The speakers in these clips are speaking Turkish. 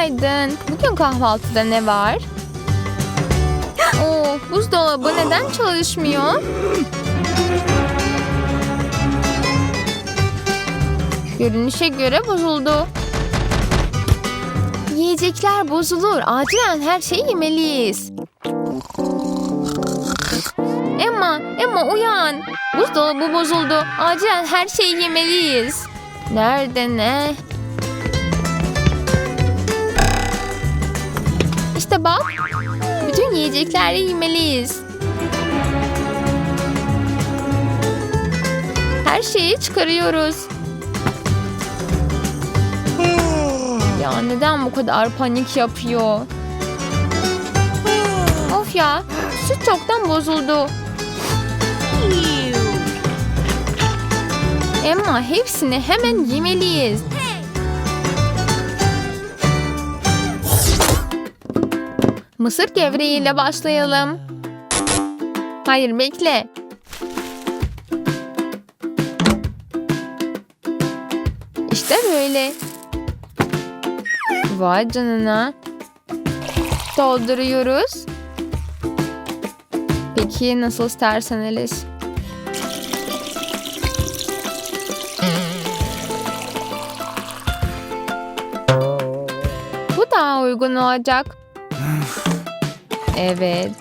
Günaydın. Bugün kahvaltıda ne var? Oo, buzdolabı neden çalışmıyor? Görünüşe göre bozuldu. Yiyecekler bozulur. Acilen her şeyi yemeliyiz. Emma, Emma uyan. Buzdolabı bozuldu. Acilen her şeyi yemeliyiz. Nerede ne? İşte bak. Bütün yiyecekleri yemeliyiz. Her şeyi çıkarıyoruz. Ya neden bu kadar panik yapıyor? Of ya, süt çoktan bozuldu. Emma hepsini hemen yemeliyiz. Mısır gevreğiyle başlayalım. Hayır bekle. İşte böyle. Vay canına. Dolduruyoruz. Peki nasıl istersen Alice. Bu daha uygun olacak. Evet.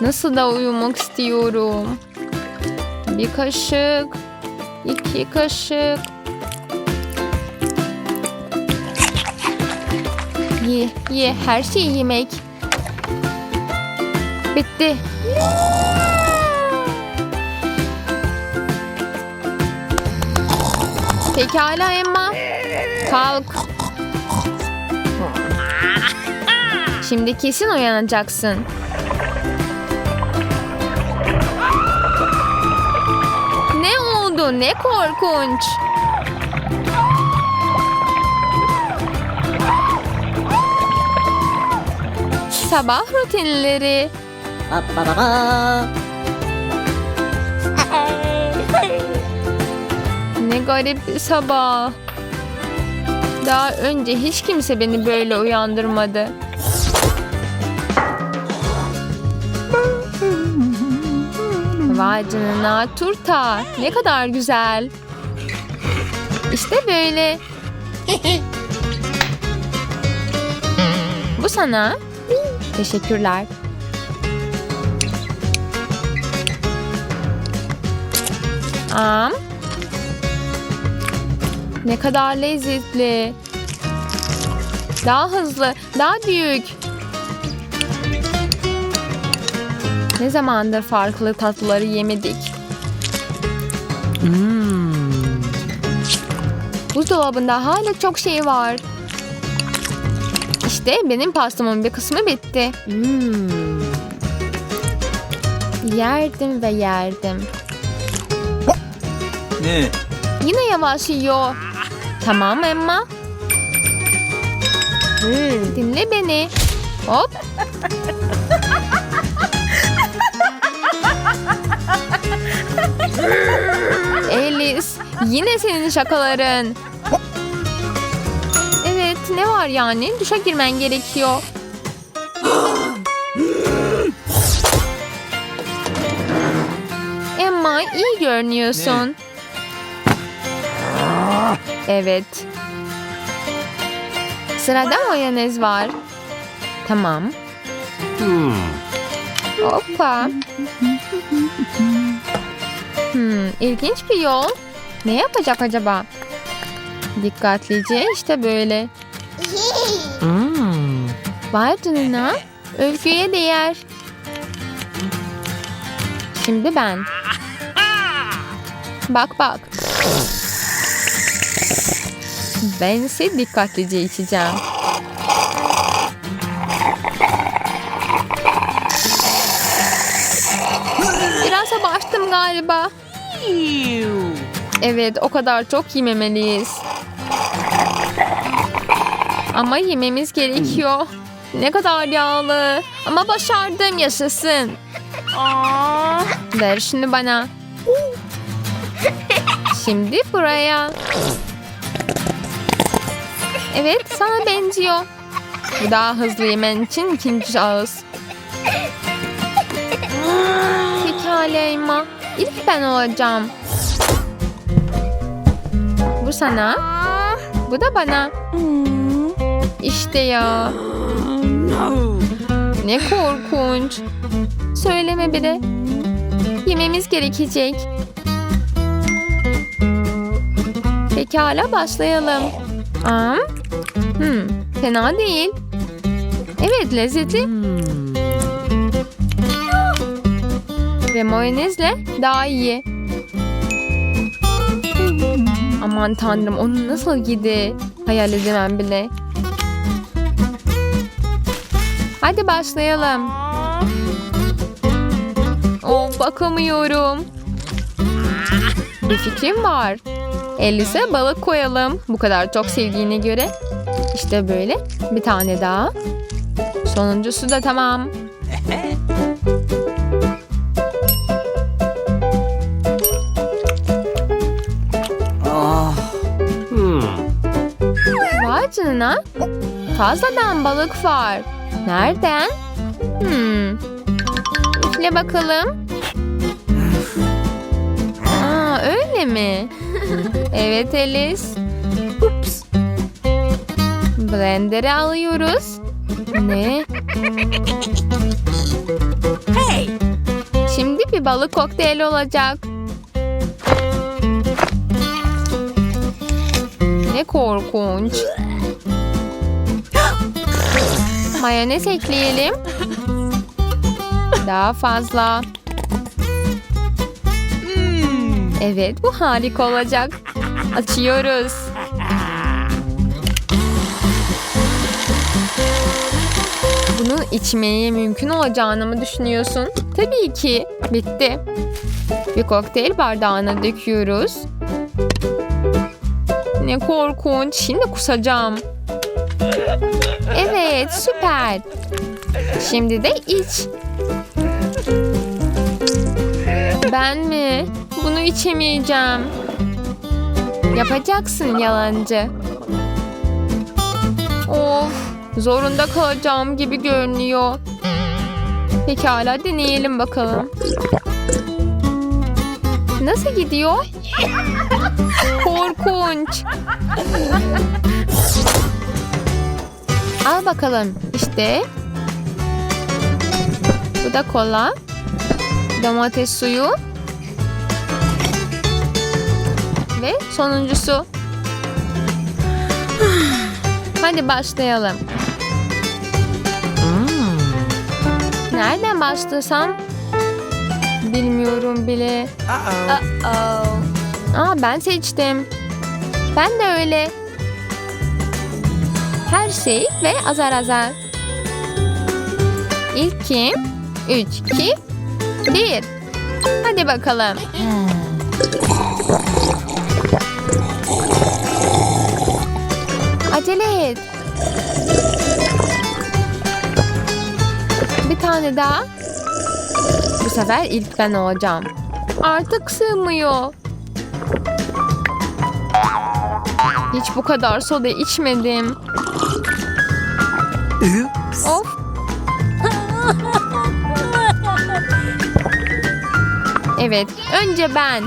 Nasıl da uyumak istiyorum. Bir kaşık, iki kaşık. Ye, ye, her şeyi yemek. Bitti. Pekala Emma. Kalk. Şimdi kesin uyanacaksın. Ne oldu? Ne korkunç. Sabah rutinleri. Ne garip bir sabah. Daha önce hiç kimse beni böyle uyandırmadı. Vay canına turta. Ne kadar güzel. İşte böyle. Bu sana. Teşekkürler. Am. Ne kadar lezzetli. Daha hızlı, daha büyük. Ne zamandır farklı tatlıları yemedik. Buzdolabında hala çok şey var. İşte benim pastamın bir kısmı bitti. Yerdim ve yerdim. Ne? Yine yavaş yiyor. Tamam Emma. Dinle beni. Hop. Alice, yine senin şakaların. Evet, ne var yani? Duşa girmen gerekiyor. Emma, iyi görünüyorsun. Evet. Sırada mayonez var. Tamam. Hoppa. Hmm, ilginç bir yol. Ne yapacak acaba? Dikkatlice işte böyle. Vay canına. Ülküye değer. Şimdi ben. Bak bak. Ben ise dikkatlice içeceğim. Biraz abarttım galiba. Evet, o kadar çok yememeliyiz. Ama yememiz gerekiyor. Ne kadar yağlı. Ama başardım yaşasın. Ver şunu bana. Şimdi buraya. Evet sana benziyor. Bu daha hızlı yemen için ikinci ağız. Pekala Emma. İlk ben olacağım. Bu sana. Bu da bana. İşte ya. Ne korkunç. Söyleme bile. Yememiz gerekecek. Pekala başlayalım. Aa, hmm, fena değil. Evet lezzetli. Ve mayonezle daha iyi. Aman tanrım onu nasıl yedi? Hayal edemem bile. Hadi başlayalım. Oh bakamıyorum. Bir fikrim var. Elise balık koyalım. Bu kadar çok sevdiğine göre. İşte böyle. Bir tane daha. Sonuncusu da tamam. Canına. Fazladan balık var. Nereden? Hmm. Üfle bakalım. Aa, öyle mi? Evet Alice. Ups. Blender'ı alıyoruz. Ne? Şimdi bir balık kokteyli olacak. Ne korkunç. Mayonez ekleyelim. Daha fazla. Evet bu harika olacak. Açıyoruz. Bunu içmeye mümkün olacağını mı düşünüyorsun? Tabii ki. Bitti. Bir kokteyl bardağına döküyoruz. Ne korkunç. Şimdi kusacağım. Evet süper. Şimdi de iç. Ben mi? Bunu içemeyeceğim. Yapacaksın yalancı. Of, zorunda kalacağım gibi görünüyor. Pekala deneyelim bakalım. Nasıl gidiyor? Korkunç. Al bakalım. İşte. Bu da kola. Domates suyu. Ve sonuncusu. Hadi başlayalım. Nereden başlasam? Bilmiyorum bile. Uh-oh. Aa, ben seçtim. Ben de öyle. Her şey ve azar azar. İlk kim? Üç, iki, bir. Hadi bakalım. Acele et. Bir tane daha. Bu sefer ilk ben olacağım. Artık sığmıyor. Hiç bu kadar soda içmedim. Of. Evet, önce ben.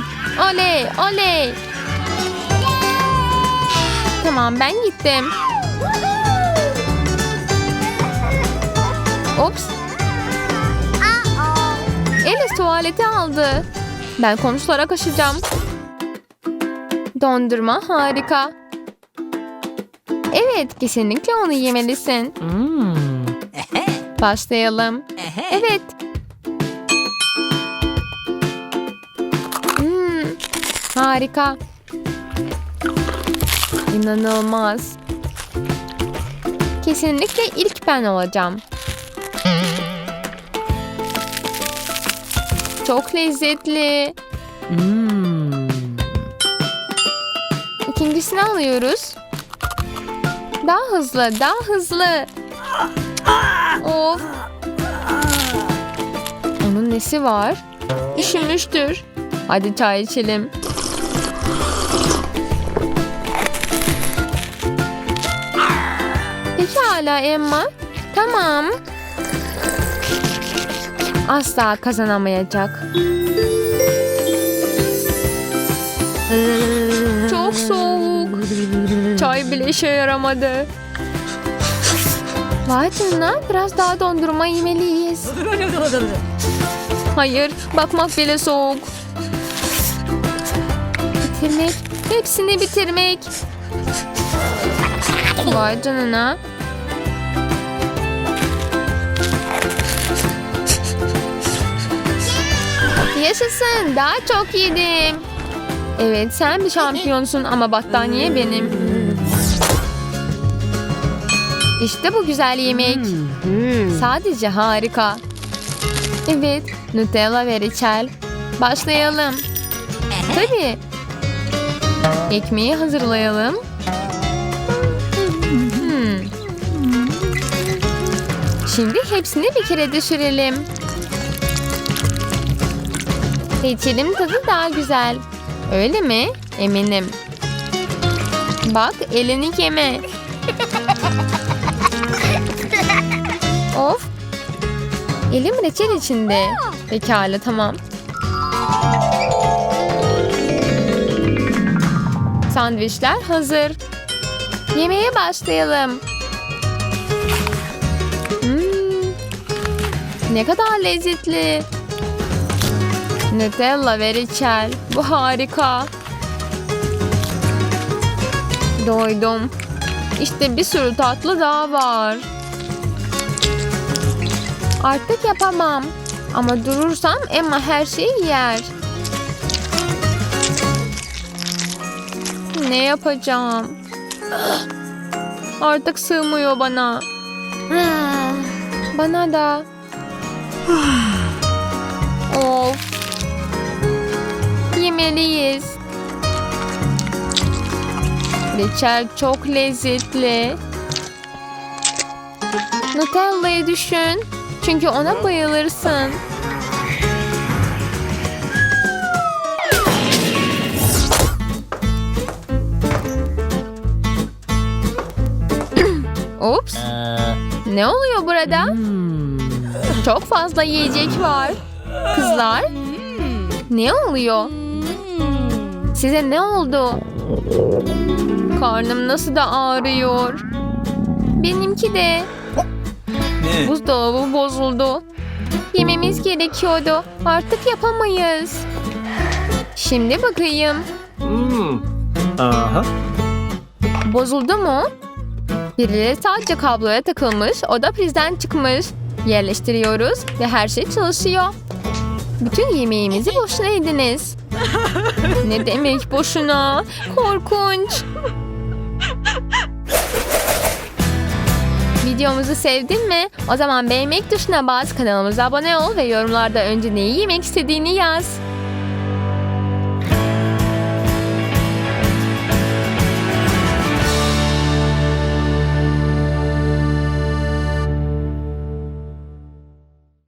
Oley, oley. Tamam, ben gittim. Ops. Alice tuvalete aldı. Ben komşulara kaçacağım. Dondurma harika. Evet, kesinlikle onu yemelisin. Başlayalım. Evet. Hmm, harika. İnanılmaz. Kesinlikle ilk ben olacağım. Çok lezzetli. İkincisini alıyoruz. Daha hızlı, daha hızlı. Of. Onun nesi var? Üşümüştür. Hadi çay içelim. Pekala Emma. Tamam. Asla kazanamayacak. Çok soğuk. Çay bile işe yaramadı. Vay canına biraz daha dondurma yemeliyiz. Hayır bakmak bile soğuk. Bitirmek. Hepsini bitirmek. Vay canına. Yaşasın daha çok yedim. Evet sen bir şampiyonsun ama battaniye benim. İşte bu güzel yemek. Sadece harika. Evet Nutella ve reçel. Başlayalım. Tabii. Ekmeği hazırlayalım. Hmm. Şimdi hepsini bir kere düşürelim. Reçelin tadı daha güzel. Öyle mi? Eminim. Bak elini yeme. of. Elim reçel içinde. Pekala tamam. Sandviçler hazır. Yemeğe başlayalım. Hmm, ne kadar lezzetli. Nutella ve reçel. Bu harika. Doydum. İşte bir sürü tatlı daha var. Artık yapamam. Ama durursam Emma her şeyi yer. Ne yapacağım? Artık sığmıyor bana. Bana da. of. Yemeliyiz. Reçel çok lezzetli. Nutella'yı düşün. Çünkü ona bayılırsın. Ups. Ne oluyor burada? Çok fazla yiyecek var. Kızlar, ne oluyor? Size ne oldu? Karnım nasıl da ağrıyor. Benimki de. Ne? Buzdolabı bozuldu. Yememiz gerekiyordu. Artık yapamayız. Şimdi bakayım. Hmm. Aha. Bozuldu mu? Birileri sadece kabloya takılmış, o da prizden çıkmış. Yerleştiriyoruz ve her şey çalışıyor. Bütün yemeğimizi boşuna yediniz. ne demek boşuna? Korkunç. Videomuzu sevdin mi? O zaman beğenmek tuşuna bas, kanalımıza abone ol ve yorumlarda önce neyi yemek istediğini yaz.